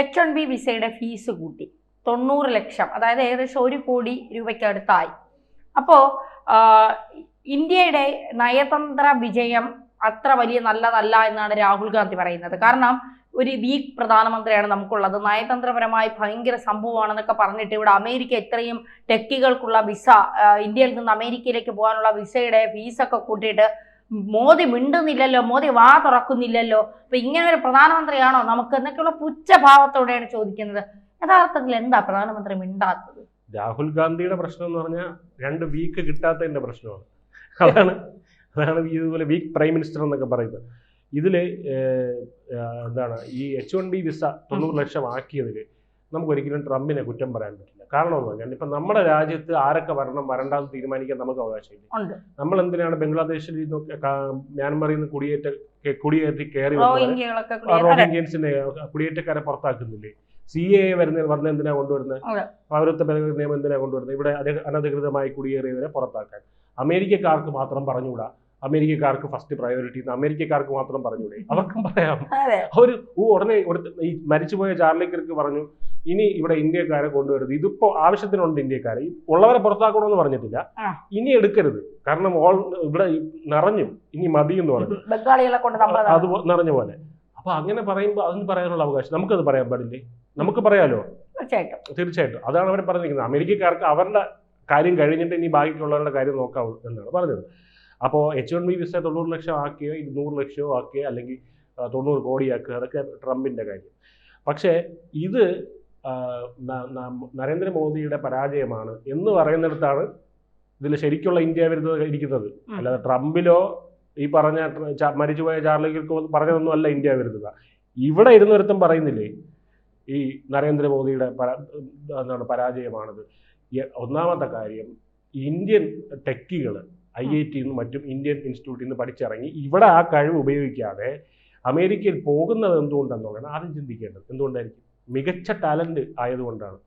H one B വിസയുടെ fees കൂട്ടി. തൊണ്ണൂറ് ലക്ഷം അതായത് ഏകദേശം ഒരു കോടി രൂപയ്ക്ക് അടുത്തായി. അപ്പോൾ ഇന്ത്യയുടെ നയതന്ത്ര വിജയം അത്ര വലിയ നല്ലതല്ല എന്നാണ് രാഹുൽ ഗാന്ധി പറയുന്നത്. കാരണം ഒരു വീക്ക് പ്രധാനമന്ത്രിയാണ് നമുക്കുള്ളത്. നയതന്ത്രപരമായി ഭയങ്കര സംഭവമാണെന്നൊക്കെ പറഞ്ഞിട്ട് ഇവിടെ അമേരിക്ക ഇത്രയും ടെക്കികൾക്കുള്ള വിസ ഇന്ത്യയിൽ നിന്ന് അമേരിക്കയിലേക്ക് പോകാനുള്ള വിസയുടെ ഫീസൊക്കെ കൂട്ടിയിട്ട് മോദി മിണ്ടുന്നില്ലല്ലോ മോദി വാ തുറക്കുന്നില്ലല്ലോ. അപ്പൊ ഇങ്ങനെ ഒരു പ്രധാനമന്ത്രിയാണോ നമുക്ക് എന്നൊക്കെയുള്ള പുച്ഛഭാവത്തോടെയാണ് ചോദിക്കുന്നത്. യഥാർത്ഥത്തിൽ എന്താ പ്രധാനമന്ത്രി മിണ്ടാത്തത്? രാഹുൽ ഗാന്ധിയുടെ പ്രശ്നം എന്ന് പറഞ്ഞാൽ രണ്ട് വീക്ക് കിട്ടാത്തതിന്റെ പ്രശ്നമാണ്. അതാണ് അതാണ് ഇതുപോലെ വീക്ക് പ്രൈം മിനിസ്റ്റർ എന്നൊക്കെ പറയുന്നത്. ഇതിൽ എന്താണ് ഈ എച്ച് വൺ ബി വിസ തൊണ്ണൂറ് ലക്ഷം ആക്കിയതിൽ നമുക്ക് ഒരിക്കലും ട്രംപിനെ കുറ്റം പറയാൻ പറ്റില്ല. കാരണം എന്ന് പറഞ്ഞാൽ ഇപ്പം നമ്മുടെ രാജ്യത്ത് ആരൊക്കെ വരണം വരണ്ടെന്ന് തീരുമാനിക്കാൻ നമുക്ക് അവകാശമില്ല. നമ്മൾ എന്തിനാണ് ബംഗ്ലാദേശിൽ മ്യാൻമറിൽ നിന്ന് കുടിയേറ്റ കുടിയേറ്റി കുടിയേറി കയറി റോഹിംഗ്യൻസിനെ കുടിയേറ്റക്കാരെ പുറത്താക്കുന്നില്ലേ? സി എ വരുന്ന പറഞ്ഞ എന്തിനാ കൊണ്ടുവരുന്നത്? പൗരത്വ ഭേദഗതി നിയമം എന്തിനാ കൊണ്ടുവരുന്നത്? ഇവിടെ അനധികൃതമായി കുടിയേറിയവരെ പുറത്താക്കാൻ. അമേരിക്കക്കാർക്ക് മാത്രം പറഞ്ഞുകൂടാ. അമേരിക്കക്കാർക്ക് ഫസ്റ്റ് പ്രയോറിറ്റി എന്ന് അമേരിക്കക്കാർക്ക് മാത്രം പറഞ്ഞൂടെ? അവർക്കും പറയാം. അവർ ഉടനെ ഈ മരിച്ചുപോയ ചാർലി കിർക്ക് പറഞ്ഞു ഇനി ഇവിടെ ഇന്ത്യക്കാരെ കൊണ്ടുവരുത്. ഇതിപ്പോ ആവശ്യത്തിനുണ്ട് ഇന്ത്യക്കാരെ. ഉള്ളവരെ പുറത്താക്കണമെന്ന് പറഞ്ഞിട്ടില്ല. ഇനി എടുക്കരുത്. കാരണം ഓൾ ഇവിടെ നിറഞ്ഞു ഇനി മതി എന്ന് പറഞ്ഞു അത് നിറഞ്ഞ പോലെ. അപ്പൊ അങ്ങനെ പറയുമ്പോൾ അതിന് പറയാനുള്ള അവകാശം. നമുക്കത് പറയാൻ പാടില്ലേ? നമുക്ക് പറയാലോ? തീർച്ചയായിട്ടും. തീർച്ചയായിട്ടും. അതാണ് അവർ പറഞ്ഞിരിക്കുന്നത്. അമേരിക്കക്കാർക്ക് അവരുടെ കാര്യം കഴിഞ്ഞിട്ട് ഇനി ബാക്കിയുള്ളവരുടെ കാര്യം നോക്കാവൂ എന്നാണ് പറഞ്ഞത്. അപ്പോൾ എച്ച് വൺ ബി വിസ തൊണ്ണൂറ് ലക്ഷം ആക്കിയോ ഇരുന്നൂറ് ലക്ഷമോ ആക്കിയോ അല്ലെങ്കിൽ തൊണ്ണൂറ് കോടി ആക്കുക അതൊക്കെ ട്രംപിന്റെ കാര്യം. പക്ഷേ ഇത് നരേന്ദ്രമോദിയുടെ പരാജയമാണ് എന്ന് പറയുന്നിടത്താണ് ഇതിൽ ശരിക്കുള്ള ഇന്ത്യ വരുന്നത് ഇരിക്കുന്നത്. അല്ലാതെ ട്രംപിലോ ഈ പറഞ്ഞ മരിച്ചുപോയ ചാർലിക്കോ പറഞ്ഞതൊന്നും അല്ല ഇന്ത്യ വരുന്നത് ഇവിടെ ഇരുന്നൊരുത്തും പറയുന്നില്ലേ ഈ നരേന്ദ്രമോദിയുടെ പരാ എന്താണ് പരാജയമാണത്. ഒന്നാമത്തെ കാര്യം ഇന്ത്യൻ ടെക്കികൾ ഐ ഐ ടിന്നും മറ്റും ഇന്ത്യൻ ഇൻസ്റ്റിറ്റ്യൂട്ടിൽ നിന്ന് പഠിച്ചിറങ്ങി ഇവിടെ ആ കഴിവ് ഉപയോഗിക്കാതെ അമേരിക്കയിൽ പോകുന്നത് എന്തുകൊണ്ടെന്നുള്ളതാണ് ആദ്യം ചിന്തിക്കേണ്ടത് എന്തുകൊണ്ടായിരിക്കും? മികച്ച ടാലന്റ് ആയതുകൊണ്ടാണ്.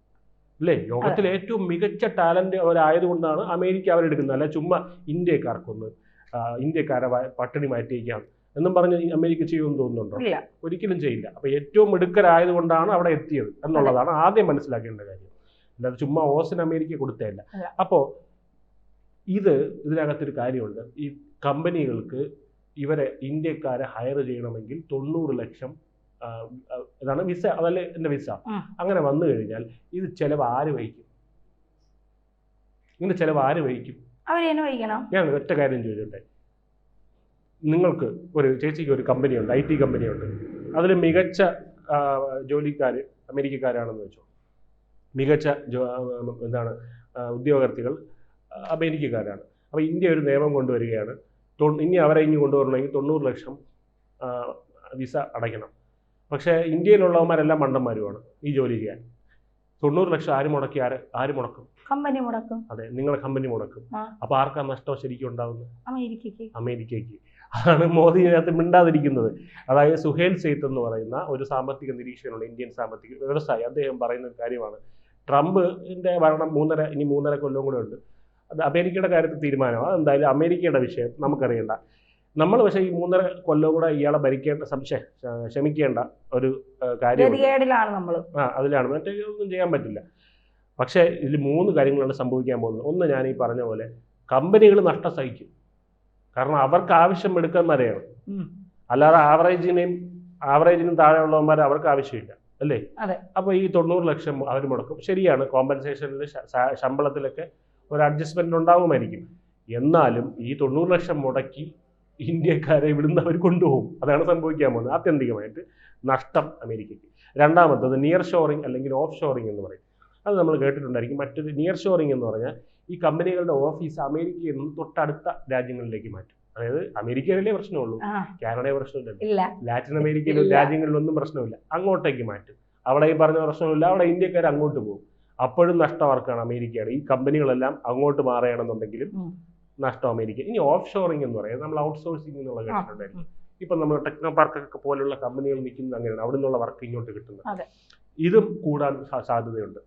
അല്ലേ? ലോകത്തിലെ ഏറ്റവും മികച്ച ടാലന്റ് അവരായതുകൊണ്ടാണ് അമേരിക്ക അവരെടുക്കുന്നത്. അല്ല ചുമ്മാ ഇന്ത്യക്കാർക്കൊന്ന് ഇന്ത്യക്കാരെ പട്ടിണി മാറ്റിയേക്കാം എന്നും പറഞ്ഞ് അമേരിക്ക ചെയ്യുമെന്ന് തോന്നുന്നുണ്ടോ? ഒരിക്കലും ചെയ്യില്ല. അപ്പൊ ഏറ്റവും മിടുക്കരായതുകൊണ്ടാണ് അവിടെ എത്തിയത് എന്നുള്ളതാണ് ആദ്യം മനസ്സിലാക്കേണ്ട കാര്യം. അല്ലാതെ ചുമ്മാ ഓസിന് അമേരിക്ക കൊടുത്തതല്ല അല്ല. ഇത് ഇതിനകത്തൊരു കാര്യമുണ്ട്. ഈ കമ്പനികൾക്ക് ഇവരെ ഇന്ത്യക്കാരെ ഹയർ ചെയ്യണമെങ്കിൽ തൊണ്ണൂറ് ലക്ഷം ഇതാണ് വിസ അതല്ലേ എന്റെ വിസ അങ്ങനെ വന്നു കഴിഞ്ഞാൽ ഇത് ചെലവ് ആര് വഹിക്കും? ഇതിന്റെ ചെലവ് ആര് വഹിക്കും? ഞാൻ ഒറ്റ കാര്യം ചോദിച്ചോട്ടെ. നിങ്ങൾക്ക് ഒരു ചേച്ചിക്ക് ഒരു കമ്പനിയുണ്ട് ഐ ടി കമ്പനിയുണ്ട്. അതിൽ മികച്ച ജോലിക്കാര് ജോലിക്കാർ അമേരിക്കക്കാരാണെന്ന് വെച്ചോ. മികച്ച എന്താണ് ഉദ്യോഗാർത്ഥികൾ അമേരിക്കക്കാരാണ്. അപ്പോൾ ഇന്ത്യ ഒരു നിയമം കൊണ്ടുവരികയാണ്. തൊ- ഇനി അവരെ ഇനി കൊണ്ടുവരണമെങ്കിൽ തൊണ്ണൂറ് ലക്ഷം വിസ അടയ്ക്കണം. പക്ഷേ ഇന്ത്യയിലുള്ളവന്മാരെല്ലാം മണ്ടന്മാരുമാണ് ഈ ജോലി ചെയ്യാൻ. തൊണ്ണൂറ് ലക്ഷം ആര് മുടക്കി ആര് ആര് മുടക്കും? കമ്പനി മുടക്കും. അതെ നിങ്ങളെ കമ്പനി മുടക്കും. അപ്പൊ ആർക്കാ നഷ്ടം ശരിക്കും ഉണ്ടാവുന്നത്? അമേരിക്കക്ക് അമേരിക്കക്ക് അതാണ് മോദി ഇതിനകത്ത് മിണ്ടാതിരിക്കുന്നത്. അതായത് സുഹേൽ സെയ്ത്ത് എന്ന് പറയുന്ന ഒരു സാമ്പത്തിക നിരീക്ഷകനുണ്ട് ഇന്ത്യൻ സാമ്പത്തിക വ്യവസായി. അദ്ദേഹം പറയുന്ന ഒരു കാര്യമാണ്. ട്രംപിന്റെ ഭരണം മൂന്നര ഇനി മൂന്നര കൊല്ലം കൂടെ ഉണ്ട്. അത് അമേരിക്കയുടെ കാര്യത്തിൽ തീരുമാനമാണ് അതെന്തായാലും അമേരിക്കയുടെ വിഷയം നമുക്കറിയണ്ട. നമ്മൾ പക്ഷേ ഈ മൂന്നര കൊല്ലം കൂടെ ഇയാളെ ഭരിക്കേണ്ട സംശയം ക്ഷമിക്കേണ്ട ഒരു കാര്യം ആ അതിലാണ്. മറ്റേ ഒന്നും ചെയ്യാൻ പറ്റില്ല. പക്ഷേ ഇതിൽ മൂന്ന് കാര്യങ്ങളാണ് സംഭവിക്കാൻ പോകുന്നത്. ഒന്ന് ഞാൻ ഈ പറഞ്ഞ പോലെ കമ്പനികൾ നഷ്ടം സഹിക്കും. കാരണം അവർക്ക് ആവശ്യം എടുക്കുന്നവരെയാണ് അല്ലാതെ ആവറേജിനെയും ആവറേജിനും താഴെയുള്ളവന്മാർ അവർക്ക് ആവശ്യമില്ല. അല്ലേ? അപ്പൊ അപ്പോൾ ഈ തൊണ്ണൂറ് ലക്ഷം അവർ മുടക്കും. ശരിയാണ്. കോമ്പൻസേഷനിൽ ശമ്പളത്തിലൊക്കെ ഒരു അഡ്ജസ്റ്റ്മെന്റ് ഉണ്ടാവുമായിരിക്കും. എന്നാലും ഈ തൊണ്ണൂറ് ലക്ഷം മുടക്കി ഇന്ത്യക്കാരെ ഇവിടുന്ന് അവർ കൊണ്ടുപോകും. അതാണ് സംഭവിക്കാൻ പോകുന്നത്. ആത്യന്തികമായിട്ട് നഷ്ടം അമേരിക്കയ്ക്ക്. രണ്ടാമത്തത് നിയർ ഷോറിംഗ് അല്ലെങ്കിൽ ഓഫ് ഷോറിംഗ് എന്ന് പറയും. അത് നമ്മൾ കേട്ടിട്ടുണ്ടായിരിക്കും. മറ്റൊരു നിയർ ഷോറിംഗ് എന്ന് പറഞ്ഞാൽ ഈ കമ്പനികളുടെ ഓഫീസ് അമേരിക്കയിൽ നിന്ന് തൊട്ടടുത്ത രാജ്യങ്ങളിലേക്ക് മാറ്റും. അതായത് അമേരിക്കയിലെ പ്രശ്നമുള്ളൂ? കാനഡ പ്രശ്നമില്ല. ലാറ്റിൻ അമേരിക്കയിലെ. രാജ്യങ്ങളിലൊന്നും പ്രശ്നമില്ല. അങ്ങോട്ടേക്ക് മാറ്റും. അവിടെ ഈ പറഞ്ഞ പ്രശ്നമില്ല. അവിടെ ഇന്ത്യക്കാർ അങ്ങോട്ട് പോകും. അപ്പോഴും നഷ്ടം ആർക്കാണ്? അമേരിക്കയാണ്. ഈ കമ്പനികളെല്ലാം അങ്ങോട്ട് മാറുകയാണെന്നുണ്ടെങ്കിലും. നഷ്ടം അമേരിക്ക. ഇനി ഓഫ് ഷോറിംഗ് എന്ന് പറയുന്നത് നമ്മൾ ഔട്ട്സോഴ്സിംഗ് എന്നുള്ള കേട്ടിട്ടുണ്ടായിരിക്കും ഇപ്പം നമ്മൾ ടെക്നോ പാർക്കൊക്കെ പോലുള്ള കമ്പനികൾ നിൽക്കുന്നത് അങ്ങനെയാണ്. അവിടെ നിന്നുള്ള വർക്ക് ഇങ്ങോട്ട്. കിട്ടുന്നത്. ഇതും കൂടാൻ സാധ്യതയുണ്ട്.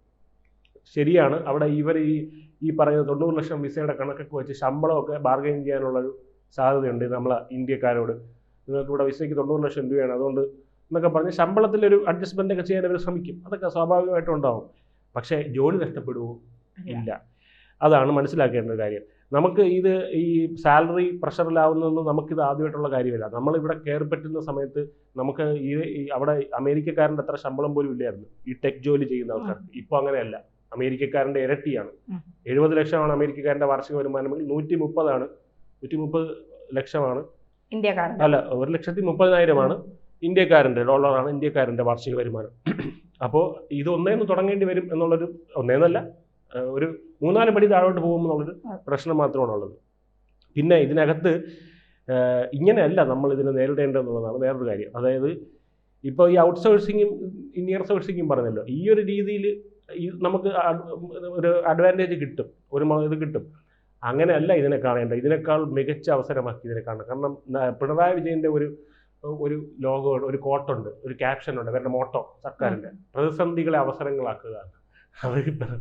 ശരിയാണ്. അവിടെ ഇവർ ഈ ഈ പറയുന്ന തൊണ്ണൂറ് ലക്ഷം വിസയുടെ കണക്കൊക്കെ വെച്ച് ശമ്പളമൊക്കെ ബാർഗൈൻ ചെയ്യാനുള്ളൊരു സാധ്യതയുണ്ട് നമ്മളെ ഇന്ത്യക്കാരോട്. നിങ്ങൾക്ക് ഇവിടെ വിസയ്ക്ക് തൊണ്ണൂറ് ലക്ഷം രൂപയാണ്. അതുകൊണ്ട് എന്നൊക്കെ പറഞ്ഞ് ശമ്പളത്തിലൊരു അഡ്ജസ്റ്റ്മെന്റ് ഒക്കെ ചെയ്യാൻ അവർ ശ്രമിക്കും. അതൊക്കെ സ്വാഭാവികമായിട്ടും ഉണ്ടാവും. പക്ഷേ ജോലി നഷ്ടപ്പെടുമോ ഇല്ല. അതാണ് മനസ്സിലാക്കേണ്ട ഒരു കാര്യം. നമുക്ക് ഇത് ഈ സാലറി പ്രഷറിലാവുന്നതൊന്നും നമുക്കിത് ആദ്യമായിട്ടുള്ള കാര്യമല്ല. നമ്മളിവിടെ കയറി പറ്റുന്ന സമയത്ത് നമുക്ക് ഈ അവിടെ അമേരിക്കക്കാരന്റെ അത്ര ശമ്പളം പോലും ഇല്ലായിരുന്നു. ഈ ടെക് ജോലി ചെയ്യുന്ന ആൾക്കാർക്ക്. ഇപ്പോൾ അങ്ങനെയല്ല. അമേരിക്കക്കാരന്റെ ഇരട്ടിയാണ്. എഴുപത് ലക്ഷമാണ് അമേരിക്കക്കാരന്റെ വാർഷിക വരുമാനമെങ്കിൽ നൂറ്റി മുപ്പതാണ് നൂറ്റി മുപ്പത് ലക്ഷമാണ് അല്ല ഒരു ലക്ഷത്തി മുപ്പതിനായിരമാണ് ഇന്ത്യക്കാരന്റെ ഡോളറാണ് ഇന്ത്യക്കാരന്റെ വാർഷിക വരുമാനം. അപ്പോൾ ഇത് ഒന്നേന്ന് തുടങ്ങേണ്ടി വരും എന്നുള്ളൊരു ഒന്നേന്നല്ല ഒരു മൂന്നാൽ പടി താഴോട്ട് പോകുമെന്നുള്ളൊരു പ്രശ്നം മാത്രമാണ് ഉള്ളത് പിന്നെ ഇതിനകത്ത് ഇങ്ങനെയല്ല നമ്മൾ ഇതിനെ നേരിടേണ്ടതെന്നുള്ളതാണ് വേറൊരു കാര്യം. അതായത് ഇപ്പോൾ ഈ ഔട്ട് സോഴ്സിങ്ങും നിയർ സോഴ്സിങ്ങും പറഞ്ഞല്ലോ. ഈ ഒരു രീതിയിൽ ഈ നമുക്ക് ഒരു അഡ്വാന്റേജ് കിട്ടും. ഒരു ഇത് കിട്ടും. അങ്ങനെയല്ല ഇതിനെ കാണേണ്ടത് ഇതിനേക്കാൾ മികച്ച അവസരമാക്കി ഇതിനെ കാണണം. കാരണം പിണറായി വിജയന്റെ ഒരു ഒരു ലോഗോ ഒരു കോട്ടുണ്ട് ഒരു ക്യാപ്ഷൻ ഉണ്ട് അവരുടെ മോട്ടോ സർക്കാരിന്റെ പ്രതിസന്ധികളെ അവസരങ്ങളാക്കുക. അത്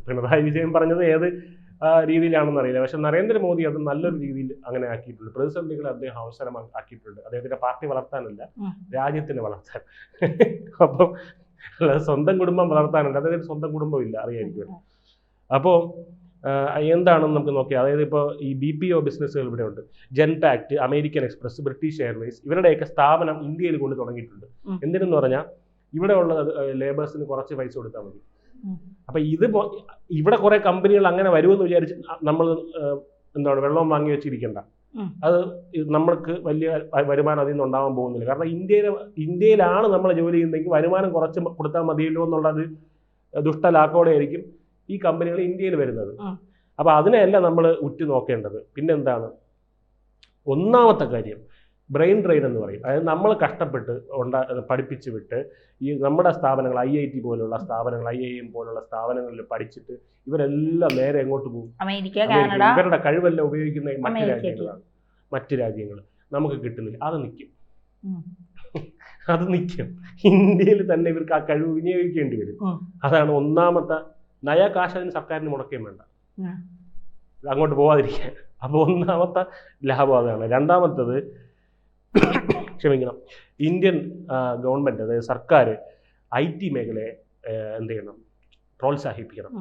പിണറായി വിജയൻ പറഞ്ഞത് ഏത് രീതിയിലാണെന്ന് അറിയില്ല. പക്ഷെ നരേന്ദ്രമോദി അത് നല്ലൊരു രീതിയിൽ അങ്ങനെ ആക്കിയിട്ടുണ്ട്. പ്രതിസന്ധികളെ അദ്ദേഹം അവസരം ആക്കിയിട്ടുണ്ട്. അദ്ദേഹത്തിന്റെ പാർട്ടി വളർത്താനല്ല രാജ്യത്തിന് രാജ്യത്തിനെ വളർത്താൻ. അപ്പം അല്ലാതെ സ്വന്തം കുടുംബം വളർത്താനുണ്ട് അദ്ദേഹത്തിന് സ്വന്തം കുടുംബം ഇല്ല അറിയായിരിക്കും അപ്പോൾ എന്താണെന്ന് നമുക്ക് നോക്കിയാൽ അതായത് ഇപ്പോൾ ഈ ബി പി ഒ ബിസിനസ്സുകൾ ഇവിടെ ഉണ്ട്. Genpact American Express British Airways ഇവരുടെയൊക്കെ സ്ഥാപനം ഇന്ത്യയിൽ കൊണ്ട് തുടങ്ങിയിട്ടുണ്ട്. എന്തിനെന്ന് പറഞ്ഞാൽ ഇവിടെ ഉള്ള ലേബേഴ്സിന് കുറച്ച് പൈസ കൊടുത്താൽ മതി. അപ്പൊ ഇത് ഇവിടെ കുറെ കമ്പനികൾ അങ്ങനെ വരുമെന്ന് വിചാരിച്ച് നമ്മൾ എന്താണ് വെള്ളം വാങ്ങി വെച്ചിരിക്കണ്ട. അത് നമ്മൾക്ക് വലിയ വരുമാനം അതിൽ നിന്ന് ഉണ്ടാവാൻ പോകുന്നില്ല. കാരണം ഇന്ത്യയിലെ ഇന്ത്യയിലാണ് നമ്മൾ ജോലി ചെയ്യുന്നതെങ്കിൽ വരുമാനം കുറച്ച് കൊടുത്താൽ മതിയല്ലോ എന്നുള്ളത് ദുഷ്ടലാക്കോടെ ആയിരിക്കും. ഈ കമ്പനികൾ ഇന്ത്യയിൽ വരുന്നത്. അപ്പോൾ അപ്പൊ അതിനെയല്ല നമ്മൾ ഉറ്റുനോക്കേണ്ടത്. പിന്നെന്താണ്? ഒന്നാമത്തെ കാര്യം ബ്രെയിൻ ഡ്രെയിൻ എന്ന് പറയും. അതായത് നമ്മൾ കഷ്ടപ്പെട്ട് ഉണ്ടാ പഠിപ്പിച്ച് വിട്ട് ഈ നമ്മുടെ സ്ഥാപനങ്ങൾ ഐ ഐ ടി പോലുള്ള സ്ഥാപനങ്ങൾ ഐ ഐ എം പോലുള്ള സ്ഥാപനങ്ങളിൽ പഠിച്ചിട്ട് ഇവരെല്ലാം നേരെ എങ്ങോട്ട് പോകും? ഇവരുടെ കഴിവെല്ലാം ഉപയോഗിക്കുന്ന മറ്റു. രാജ്യങ്ങളാണ്. മറ്റു രാജ്യങ്ങൾ നമുക്ക് കിട്ടുന്നില്ല. അത് നിൽക്കും അത് നിൽക്കും ഇന്ത്യയിൽ തന്നെ ഇവർക്ക് ആ കഴിവ് വിനിയോഗിക്കേണ്ടി വരും. അതാണ് ഒന്നാമത്തെ നയ കാശ് അതിന് സർക്കാരിന് മുടക്കുകയും വേണ്ട. അങ്ങോട്ട് പോവാതിരിക്കാൻ. അപ്പോൾ ഒന്നാമത്തെ ലാഭം അതാണ്. രണ്ടാമത്തത് ക്ഷമിക്കണം. ഇന്ത്യൻ ഗവൺമെന്റ് അതായത് സർക്കാർ ഐ ടി മേഖലയെ എന്ത് ചെയ്യണം? പ്രോത്സാഹിപ്പിക്കണം.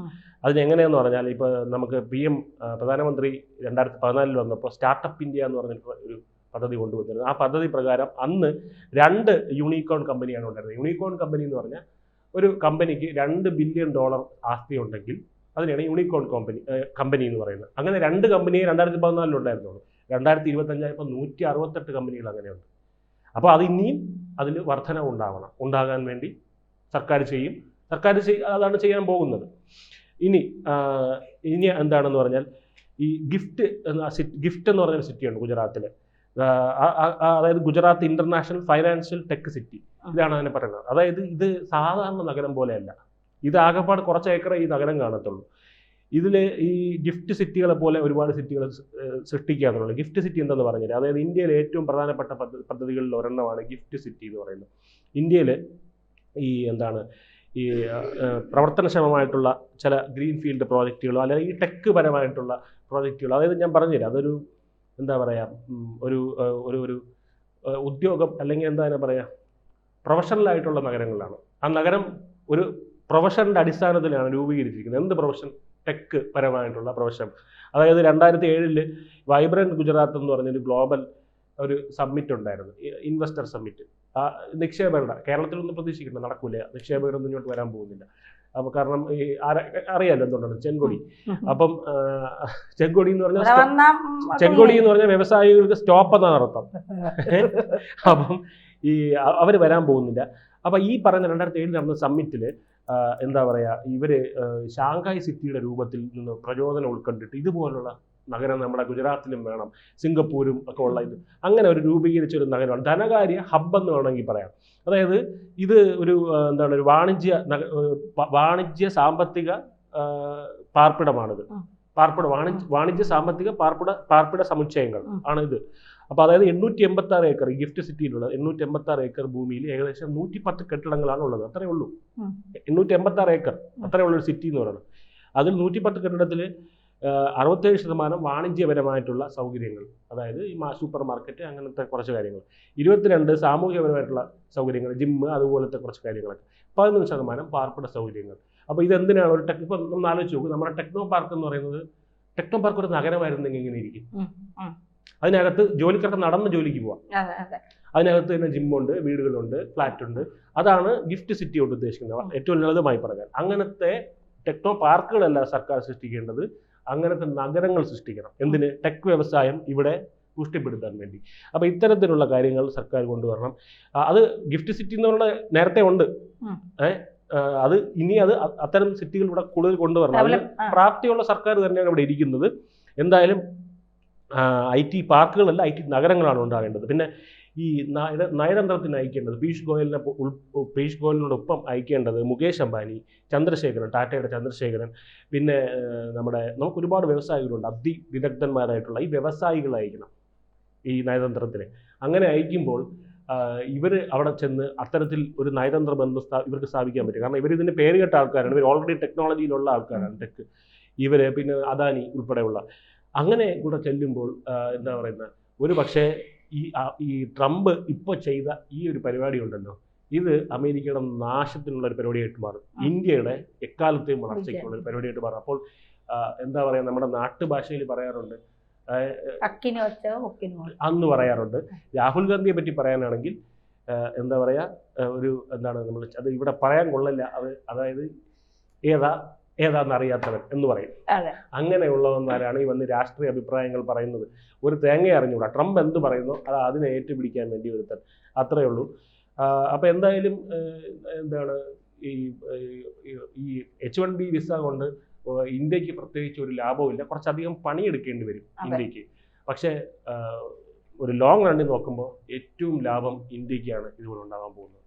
അതിനെങ്ങനെയെന്ന് പറഞ്ഞാൽ ഇപ്പോൾ നമുക്ക് പി എം പ്രധാനമന്ത്രി രണ്ടായിരത്തി പതിനാലിൽ വന്നപ്പോൾ സ്റ്റാർട്ടപ്പ് ഇന്ത്യ എന്ന് പറഞ്ഞിട്ട് ഒരു പദ്ധതി കൊണ്ടുവന്നിരുന്നത് ആ പദ്ധതി പ്രകാരം അന്ന് രണ്ട് യൂണിക്കോൺ കമ്പനിയാണ് ഉണ്ടായിരുന്നത്. യൂണിക്കോൺ കമ്പനി എന്ന് പറഞ്ഞാൽ ഒരു കമ്പനിക്ക് രണ്ട് ബില്യൺ ഡോളർ ആസ്തി ഉണ്ടെങ്കിൽ അതിനാണ് യൂണിക്കോൺ കമ്പനി കമ്പനി എന്ന് പറയുന്നത്. അങ്ങനെ രണ്ട് കമ്പനിയെ രണ്ടായിരത്തി പതിനാലിൽ ഉണ്ടായിരുന്നുള്ളൂ. രണ്ടായിരത്തി ഇരുപത്തഞ്ചായപ്പോൾ നൂറ്റി അറുപത്തെട്ട് കമ്പനികൾ അങ്ങനെയുണ്ട്. അപ്പോൾ അത് ഇനിയും അതിൽ വർധന ഉണ്ടാവണം. ഉണ്ടാകാൻ വേണ്ടി സർക്കാർ ചെയ്യും. സർക്കാർ അതാണ് ചെയ്യാൻ പോകുന്നത്. ഇനി ഇനി എന്താണെന്ന് പറഞ്ഞാൽ ഈ ഗിഫ്റ്റ് ഗിഫ്റ്റ് എന്ന് പറഞ്ഞൊരു സിറ്റിയുണ്ട് ഗുജറാത്തിൽ അതായത് Gujarat international financial tech city. ഇതാണ് അതിനെ പറയുന്നത്. അതായത് ഇത് സാധാരണ നഗരം പോലെയല്ല. ഇത് ആകെപ്പാട് കുറച്ച് ഏക്കറേ ഈ നഗരം കാണത്തുള്ളൂ. ഇതിൽ ഈ ഗിഫ്റ്റ് സിറ്റികളെ പോലെ ഒരുപാട് സിറ്റികൾ സൃഷ്ടിക്കുക എന്നുള്ളത്. ഗിഫ്റ്റ് സിറ്റി എന്താണെന്ന് പറഞ്ഞാൽ അതായത് ഇന്ത്യയിലെ ഏറ്റവും പ്രധാനപ്പെട്ട പദ്ധ- പദ്ധതികളിൽ ഒരെണ്ണമാണ് ഗിഫ്റ്റ് സിറ്റി എന്ന് പറയുന്നത്. ഇന്ത്യയിൽ ഈ എന്താണ് ഈ പ്രവർത്തനക്ഷമമായിട്ടുള്ള ചില ഗ്രീൻ ഫീൽഡ് പ്രോജക്റ്റുകളോ അല്ലെങ്കിൽ ഈ ടെക് പരമായിട്ടുള്ള പ്രോജക്റ്റുകളോ അതായത് ഞാൻ പറഞ്ഞില്ല അതൊരു എന്താ പറയുക ഒരു ഒരു ഒരു ഉദ്യോഗം അല്ലെങ്കിൽ എന്താ അതിനെ പറയുക പ്രൊഫഷണലായിട്ടുള്ള നഗരങ്ങളാണ്. ആ നഗരം ഒരു പ്രൊഫഷന്റെ അടിസ്ഥാനത്തിലാണ് രൂപീകരിച്ചിരിക്കുന്നത്. എന്ത് പ്രൊഫഷൻ? ടെക് പരമായിട്ടുള്ള പ്രൊഫഷൻ. അതായത് രണ്ടായിരത്തി ഏഴിൽ വൈബ്രന്റ് ഗുജറാത്ത് എന്ന് പറഞ്ഞൊരു ഗ്ലോബൽ ഒരു സബ്മിറ്റ് ഉണ്ടായിരുന്നു. ഇൻവെസ്റ്റർ സബ്മിറ്റ് ആ നിക്ഷേപകരുടെ കേരളത്തിലൊന്നും പ്രതീക്ഷിക്കില്ല നടക്കൂല. നിക്ഷേപകരൊന്നും ഇങ്ങോട്ട് വരാൻ പോകുന്നില്ല. അപ്പൊ കാരണം ഈ അറിയാലോ എന്തുകൊണ്ടാണ്? ചെങ്കൊടി. അപ്പം ചെങ്കൊടി എന്ന് പറഞ്ഞാൽ ചെങ്കൊടി എന്ന് പറഞ്ഞാൽ വ്യവസായികൾക്ക് സ്റ്റോപ്പ് എന്നാണ് അർത്ഥം അപ്പം ഈ അവർ വരാൻ പോകുന്നില്ല. അപ്പം ഈ പറഞ്ഞ രണ്ടായിരത്തി ഏഴിൽ നടന്ന സമ്മിറ്റിൽ എന്താ പറയുക ഇവർ ഷാങ്ഹായ് സിറ്റിയുടെ രൂപത്തിൽ നിന്ന് പ്രചോദനം ഉൾക്കൊണ്ടിട്ട് ഇതുപോലുള്ള നഗരം നമ്മുടെ ഗുജറാത്തിലും വേണം സിംഗപ്പൂരും ഒക്കെ ഉള്ള ഇത്. അങ്ങനെ ഒരു രൂപീകരിച്ച ഒരു നഗരമാണ്. ധനകാര്യ ഹബ്ബ് എന്ന് വേണമെങ്കിൽ പറയാം. അതായത് ഇത് ഒരു എന്താണ് ഒരു വാണിജ്യ വാണിജ്യ സാമ്പത്തിക പാർപ്പിടമാണിത്. പാർപ്പിട വാണിജ്യ വാണിജ്യ സാമ്പത്തിക പാർപ്പിട പാർപ്പിട സമുച്ചയങ്ങൾ ആണ് ഇത്. അപ്പോൾ അതായത് എണ്ണൂറ്റി എൺപത്തി ആറ് ഏക്കർ ഈ ഗിഫ്റ്റ് സിറ്റിയിലുള്ള എണ്ണൂറ്റി എൺപത്തി ആറ് ഏക്കർ ഭൂമിയിൽ ഏകദേശം നൂറ്റി പത്ത് കെട്ടിടങ്ങളാണ് ഉള്ളത് അത്രേ ഉള്ളൂ. എണ്ണൂറ്റി എൺപത്തി ആറ് ഏക്കർ അത്രേ ഉള്ളൊരു സിറ്റി എന്ന് പറയുന്നത് അതിൽ നൂറ്റി പത്ത് കെട്ടിടത്തിൽ അറുപത്തേഴ് ശതമാനം വാണിജ്യപരമായിട്ടുള്ള സൗകര്യങ്ങൾ. അതായത് ഈ മാ സൂപ്പർ മാർക്കറ്റ് അങ്ങനത്തെ കുറച്ച് കാര്യങ്ങൾ. ഇരുപത്തിരണ്ട് സാമൂഹികപരമായിട്ടുള്ള സൗകര്യങ്ങൾ ജിമ്മ് അതുപോലത്തെ കുറച്ച് കാര്യങ്ങളൊക്കെ. പതിനൊന്ന് ശതമാനം പാർപ്പിട സൗകര്യങ്ങൾ. അപ്പോൾ ഇതെന്തിനാണ് ഒരു ടെക് ഇപ്പം ഒന്ന് ആലോചിച്ച് നോക്കും. നമ്മുടെ ടെക്നോ പാർക്ക് എന്ന് പറയുന്നത് ടെക്നോ പാർക്ക് ഒരു നഗരമായിരുന്നെങ്കിൽ ഇങ്ങനെ ഇരിക്കും. അതിനകത്ത് ജോലിക്കാർക്ക് നടന്ന് ജോലിക്ക് പോവാം. അതെ അതെ. അതിനകത്ത് തന്നെ ജിമ്മുണ്ട് വീടുകളുണ്ട് ഫ്ലാറ്റ് ഉണ്ട് അതാണ് ഗിഫ്റ്റ് സിറ്റി കൊണ്ട് ഉദ്ദേശിക്കുന്നത്. ഏറ്റവും ലളിതമായി പറഞ്ഞാൽ അങ്ങനത്തെ ടെക്നോ പാർക്കുകളല്ല സർക്കാർ സൃഷ്ടിക്കേണ്ടത് അങ്ങനത്തെ നഗരങ്ങൾ സൃഷ്ടിക്കണം. എന്തിന്? ടെക് വ്യവസായം ഇവിടെ പുഷ്ടിപ്പെടുത്താൻ വേണ്ടി. അപ്പോൾ ഇത്തരത്തിലുള്ള കാര്യങ്ങൾ സർക്കാർ കൊണ്ടുവരണം. അത് ഗിഫ്റ്റ് സിറ്റി എന്ന് പറഞ്ഞ നേരത്തെ ഉണ്ട്. ഏഹ് അത് ഇനി അത് അത്തരം സിറ്റികൾ ഇവിടെ കൂടുതൽ കൊണ്ടുവരണം. അതിൽ പ്രാപ്തിയുള്ള സർക്കാർ തന്നെയാണ് ഇവിടെ ഇരിക്കുന്നത്. എന്തായാലും ഐ ടി പാർക്കുകളല്ല ഐ ടി നഗരങ്ങളാണ് ഉണ്ടാകേണ്ടത്. പിന്നെ ഈ നയ- നയതന്ത്രത്തിന് അയക്കേണ്ടത് പീയൂഷ് ഗോയലിനെ പീയൂഷ് ഗോയലിനോടൊപ്പം അയക്കേണ്ടത് മുകേഷ് അംബാനി ചന്ദ്രശേഖരൻ ടാറ്റയുടെ ചന്ദ്രശേഖരൻ. പിന്നെ നമ്മുടെ നമുക്ക് ഒരുപാട് വ്യവസായികളുണ്ട് അതി അതിവിദഗ്ധന്മാരായിട്ടുള്ള ഈ വ്യവസായികൾ അയക്കണം ഈ നയതന്ത്രത്തിന്. അങ്ങനെ അയക്കുമ്പോൾ ഇവർ അവിടെ ചെന്ന് അത്തരത്തിൽ ഒരു നയതന്ത്ര ബന്ധം ഇവർക്ക് സ്ഥാപിക്കാൻ പറ്റും. കാരണം ഇവർ ഇതിന് പേര് കേട്ട ആൾക്കാരാണ്. ഇവർ ഓൾറെഡി ടെക്നോളജിയിലുള്ള ആൾക്കാരാണ്. ടെക് ഇവർ പിന്നെ അദാനി ഉൾപ്പെടെയുള്ള. അങ്ങനെ കൂടെ ചെല്ലുമ്പോൾ എന്താ പറയുന്ന ഒരു പക്ഷേ ഈ ഈ ട്രംപ് ഇപ്പോൾ ചെയ്ത ഈ ഒരു പരിപാടി ഉണ്ടല്ലോ ഇത് അമേരിക്കയുടെ നാശത്തിനുള്ള ഒരു പരിപാടിയായിട്ട് മാറും. ഇന്ത്യയുടെ എക്കാലത്തെയും വളർച്ചയ്ക്കുള്ള ഒരു പരിപാടിയായിട്ട് മാറും. അപ്പോൾ എന്താ പറയുക നമ്മുടെ നാട്ടുഭാഷയിൽ പറയാറുണ്ട്. അന്ന് പറയാറുണ്ട്. രാഹുൽ ഗാന്ധിയെ പറ്റി പറയാനാണെങ്കിൽ എന്താ പറയുക ഒരു എന്താണ് നമ്മൾ അത് ഇവിടെ പറയാൻ കൊള്ളില്ല. അത് അതായത് ഏതാ ഏതാന്ന് അറിയാത്തവൻ എന്ന് പറയും. അങ്ങനെയുള്ളവന്മാരാണ് ഈ വന്ന് രാഷ്ട്രീയ അഭിപ്രായങ്ങൾ പറയുന്നത്. ഒരു തേങ്ങ അറിഞ്ഞുകൂടാ. ട്രംപ് എന്ത് പറയുന്നു അത് അതിനെ ഏറ്റുപിടിക്കാൻ വേണ്ടി ഒരുത്തൻ. അത്രയേ ഉള്ളൂ. അപ്പോൾ എന്തായാലും എന്താണ് ഈ ഈ- ഈ എച്ച് വൺ ബി വിസ കൊണ്ട് ഇന്ത്യയ്ക്ക് പ്രത്യേകിച്ച് ഒരു ലാഭമില്ല കുറച്ചധികം പണിയെടുക്കേണ്ടി വരും ഇന്ത്യയ്ക്ക്. പക്ഷേ ഒരു ലോങ് റണ്ണിൽ നോക്കുമ്പോൾ ഏറ്റവും ലാഭം ഇന്ത്യക്കാണ് ഇതുകൊണ്ട് ഉണ്ടാകാൻ പോകുന്നത്.